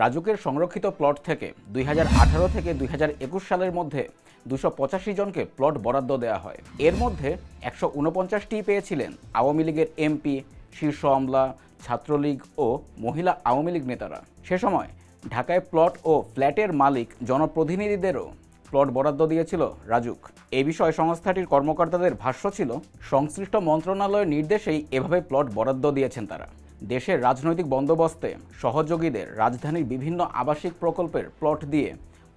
রাজুকের সংরক্ষিত প্লট থেকে দুই হাজার আঠারো থেকে দুই হাজার একুশ সালের মধ্যে দুশো জনকে প্লট বরাদ্দ দেওয়া হয়। এর মধ্যে একশো উনপঞ্চাশটি পেয়েছিলেন আওয়ামী লীগের এমপি, শীর্ষ আমলা, ছাত্রলীগ ও মহিলা আওয়ামী লীগ নেতারা। সে সময় ঢাকায় প্লট ও ফ্ল্যাটের মালিক জনপ্রতিনিধিদেরও প্লট বরাদ্দ দিয়েছিল রাজুক। এ বিষয়ে সংস্থাটির কর্মকর্তাদের ভাষ্য ছিল, সংশ্লিষ্ট মন্ত্রণালয়ের নির্দেশেই এভাবে প্লট বরাদ্দ দিয়েছেন তারা। দেশের রাজনৈতিক বন্দোবস্তে সহযোগীদের রাজধানীর বিভিন্ন আবাসিক প্রকল্পের প্লট দিয়ে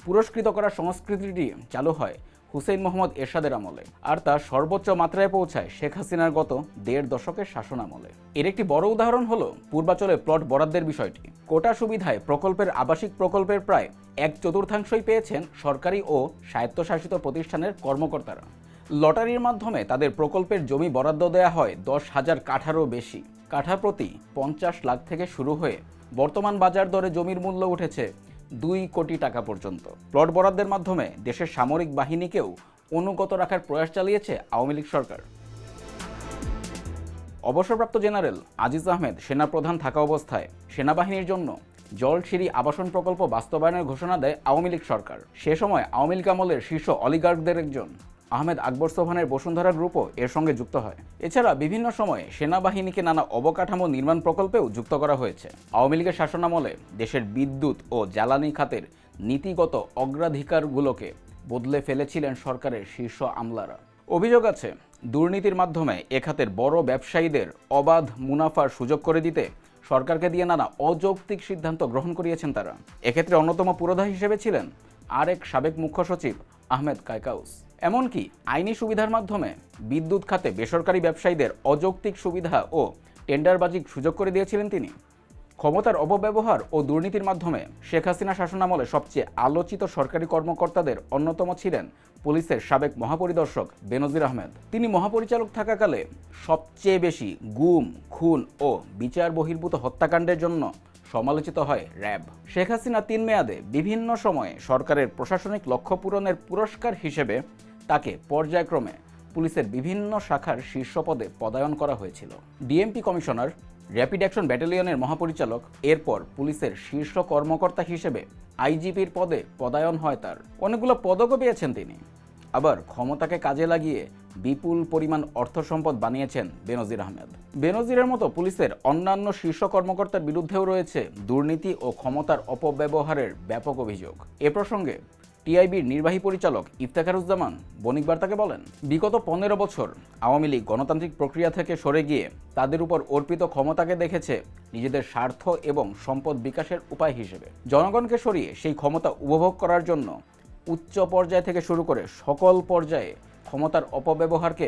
পুরস্কৃত করার সংস্কৃতিটি চালু হয় হুসেইন মোহাম্মদ এরশাদের আমলে। আর তা সর্বোচ্চ মাত্রায় পৌঁছায় শেখ হাসিনার গত দেড় দশকের শাসন আমলে। এর একটি বড় উদাহরণ হলো পূর্বাচলে প্লট বরাদ্দের বিষয়টি। কোটা সুবিধায় প্রকল্পের আবাসিক প্রকল্পের প্রায় এক চতুর্থাংশই পেয়েছেন সরকারি ও স্বায়ত্তশাসিত প্রতিষ্ঠানের কর্মকর্তারা। লটারির মাধ্যমে তাদের প্রকল্পের জমি বরাদ্দ দেওয়া হয় দশ হাজার কাঠারও বেশি। কাঠা প্রতি পঞ্চাশ লাখ থেকে শুরু হয়ে বর্তমান বাজার দরে জমির মূল্য উঠেছে দুই কোটি টাকা পর্যন্ত। প্লট বরাদ্দের মাধ্যমে দেশের সামরিক বাহিনীকেও অনুগত রাখার প্রয়াস চালিয়েছে আওয়ামী লীগ সরকার। অবসরপ্রাপ্ত জেনারেল আজিজ আহমেদ সেনাপ্রধান থাকা অবস্থায় সেনাবাহিনীর জন্য জলসিঁড়ি আবাসন প্রকল্প বাস্তবায়নের ঘোষণা দেয় আওয়ামী লীগ সরকার। সে সময় আওয়ামী লীগ আমলের শীর্ষ অলিগার্কদের একজন। আহমেদ আকবর সোহানের বসুন্ধরা গ্রুপও এর সঙ্গে যুক্ত হয়। এছাড়া বিভিন্ন সময়ে সেনাবাহিনীকে নানা অবকাঠামো নির্মাণ প্রকল্পেও যুক্ত করা হয়েছে। আওয়ামী লীগের শাসনামলে দেশের বিদ্যুৎ ও জ্বালানি খাতের নীতিগত অগ্রাধিকারগুলোকে বদলে ফেলেছিলেন সরকারের শীর্ষ আমলারা। অভিযোগ আছে, দুর্নীতির মাধ্যমে এ খাতের বড় ব্যবসায়ীদের অবাধ মুনাফার সুযোগ করে দিতে সরকারকে দিয়ে নানা অযৌক্তিক সিদ্ধান্ত গ্রহণ করিয়েছেন তারা। এক্ষেত্রে অন্যতম পুরোধা হিসেবে ছিলেন আরেক সাবেক মুখ্য সচিব আহমেদ কায়কাউস। এমনকি আইনি সুবিধার মাধ্যমে বিদ্যুৎ খাতে বেসরকারি ব্যবসায়ীদের অযৌক্তিক সুবিধা ও টেন্ডারবাজির সুযোগ করে দিয়েছিলেন তিনি। ক্ষমতার অপব্যবহার ও দুর্নীতির মাধ্যমে শেখ হাসিনা শাসনামলে সবচেয়ে আলোচিত সরকারি কর্মকর্তাদের অন্যতম ছিলেন পুলিশের সাবেক মহাপরিদর্শক বেনজির আহমেদ। তিনি মহাপরিচালক থাকাকালে সবচেয়ে বেশি গুম, খুন ও বিচার বহির্ভূত হত্যাকাণ্ডের জন্য সমালোচিত হয় র্যাব। শেখ হাসিনা তিন মেয়াদে বিভিন্ন সময়ে সরকারের প্রশাসনিক লক্ষ্য পূরণের পুরস্কার হিসেবে তাকে পর্যায়ক্রমে পুলিশের বিভিন্ন শাখার শীর্ষ পদে পদায়ন করা হয়েছিল। ডিএমপি কমিশনার, র্যাপিড অ্যাকশন ব্যাটালিয়নের মহাপরিচালক, এরপর পুলিশের শীর্ষ কর্মকর্তা হিসেবে আইজিপির পদে পদায়ন হয় তার। অনেকগুলো পদকও পেয়েছেন তিনি। আবার ক্ষমতাকে কাজে লাগিয়ে বিপুল পরিমাণ অর্থ সম্পদ বানিয়েছেন বেনজির আহমেদ। বেনজিরের মতো পুলিশের অন্যান্য শীর্ষ কর্মকর্তার বিরুদ্ধেও রয়েছে দুর্নীতি ও ক্ষমতার অপব্যবহারের ব্যাপক অভিযোগ। এ প্রসঙ্গে টিআইবির নির্বাহী পরিচালক ইফতেখারুজ্জামান বণিক বার্তাকে বলেন, বিগত পনেরো বছর আওয়ামী লীগ গণতান্ত্রিক প্রক্রিয়া থেকে সরে গিয়ে তাদের উপর অর্পিত ক্ষমতাকে দেখেছে নিজেদের স্বার্থ এবং সম্পদ বিকাশের উপায় হিসেবে। জনগণকে সরিয়ে সেই ক্ষমতা উপভোগ করার জন্য উচ্চ পর্যায় থেকে শুরু করে সকল পর্যায়ে ক্ষমতার অপব্যবহারকে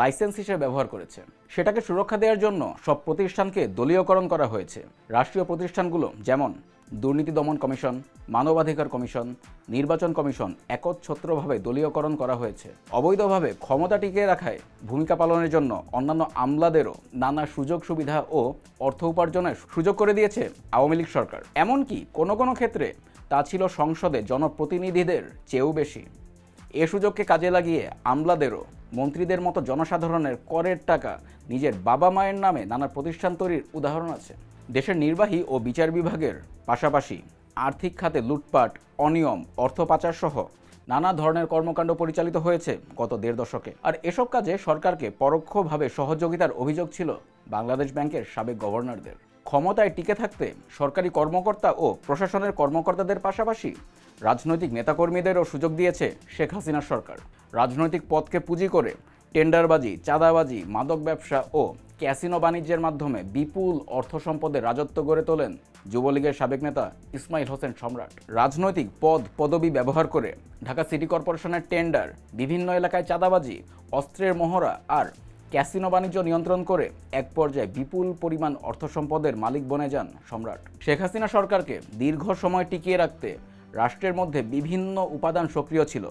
লাইসেন্স হিসেবে ব্যবহার করেছে। সেটাকে সুরক্ষা দেওয়ার জন্য সব প্রতিষ্ঠানকে দলীয়করণ করা হয়েছে। রাষ্ট্রীয় প্রতিষ্ঠানগুলো যেমন দুর্নীতি দমন কমিশন, মানবাধিকার কমিশন, নির্বাচন কমিশন একচ্ছত্রভাবে দলীয়করণ করা হয়েছে। অবৈধভাবে ক্ষমতা টিকিয়ে রাখায় ভূমিকা পালনের জন্য অন্যান্য আমলাদেরও নানা সুযোগ সুবিধা ও অর্থ উপার্জনের সুযোগ করে দিয়েছে আওয়ামী লীগ সরকার। এমনকি কোনো কোনো ক্ষেত্রে তা ছিল সংসদে জনপ্রতিনিধিদের চেয়েও বেশি। এ সুযোগকে কাজে লাগিয়ে আমলাদেরও মন্ত্রীদের মতো জনসাধারণের করের টাকা নিজের বাবা মায়ের নামে নানা প্রতিষ্ঠান তৈরির উদাহরণ আছে। দেশের নির্বাহী ও বিচার বিভাগের পাশাপাশি আর্থিক খাতে লুটপাট, অনিয়ম, অর্থ পাচার সহ নানা ধরনের কর্মকাণ্ড পরিচালিত হয়েছে গত দেড় দশকে। আর এসব কাজে সরকারকে পরোক্ষভাবে সহযোগিতার অভিযোগ ছিল বাংলাদেশ ব্যাংকের সাবেক গভর্নরদের। ক্ষমতায় টিকে থাকতে সরকারি কর্মকর্তা ও প্রশাসনের কর্মকর্তাদের পাশাপাশি রাজনৈতিক নেতাকর্মীদেরও সুযোগ দিয়েছে শেখ হাসিনার সরকার। রাজনৈতিক পদকে পুঁজি করে টেন্ডারবাজি, চাঁদাবাজি, মাদক ব্যবসা ও ক্যাসিনো বাণিজ্যের মাধ্যমে বিপুল অর্থ সম্পদের রাজত্ব গড়ে তোলেন যুবলীগের সাবেক নেতা ইসমাইল হোসেন সম্রাট। রাজনৈতিক পদ পদবি ব্যবহার করে ঢাকা সিটি কর্পোরেশনের টেন্ডার, বিভিন্ন এলাকায় চাঁদাবাজি, অস্ত্রের মহড়া আর ক্যাসিনো বাণিজ্য নিয়ন্ত্রণ করে এক পর্যায়ে বিপুল পরিমাণ অর্থ সম্পদের মালিক বনে যান সম্রাট। শেখ হাসিনা সরকারকে দীর্ঘ সময় টিকিয়ে রাখতে রাষ্ট্রের মধ্যে বিভিন্ন উপাদান সক্রিয় ছিল।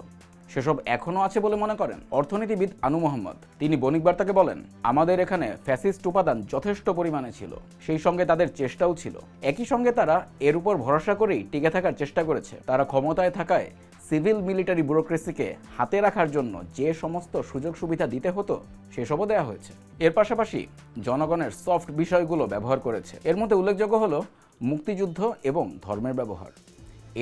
সেসব এখনও আছে বলে মনে করেন অর্থনীতিবিদ আনু মোহাম্মদ। তিনি বণিক বার্তাকে বলেন, আমাদের এখানে ফ্যাসিস্ট উপাদান যথেষ্ট পরিমাণে ছিল, সেই সঙ্গে তাদের চেষ্টাও ছিল। একই সঙ্গে তারা এর উপর ভরসা করেই টিকে থাকার চেষ্টা করেছে। তারা ক্ষমতায় থাকায় সিভিল মিলিটারি ব্যুরোক্রেসিকে হাতে রাখার জন্য যে সমস্ত সুযোগ সুবিধা দিতে হতো, সেসবও দেওয়া হয়েছে। এর পাশাপাশি জনগণের সফট বিষয়গুলো ব্যবহার করেছে। এর মধ্যে উল্লেখযোগ্য হলো মুক্তিযুদ্ধ এবং ধর্মের ব্যবহার।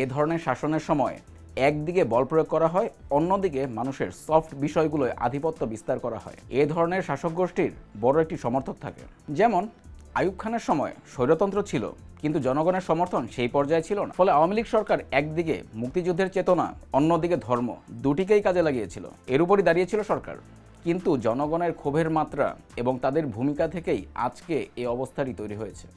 এ ধরনের শাসনের সময় একদিকে বল প্রয়োগ করা হয়, অন্যদিকে মানুষের সফট বিষয়গুলোয় আধিপত্য বিস্তার করা হয়। এ ধরনের শাসক গোষ্ঠীর বড় একটি সমর্থক থাকে। যেমন, আইয়ুব খানের সময় স্বৈরতন্ত্র ছিল, কিন্তু জনগণের সমর্থন সেই পর্যায়ে ছিল না। ফলে আওয়ামী লীগ সরকার একদিকে মুক্তিযুদ্ধের চেতনা, অন্যদিকে ধর্ম দুটিকেই কাজে লাগিয়েছিল। এর উপরই দাঁড়িয়েছিল সরকার। কিন্তু জনগণের ক্ষোভের মাত্রা এবং তাদের ভূমিকা থেকেই আজকে এই অবস্থারই তৈরি হয়েছে।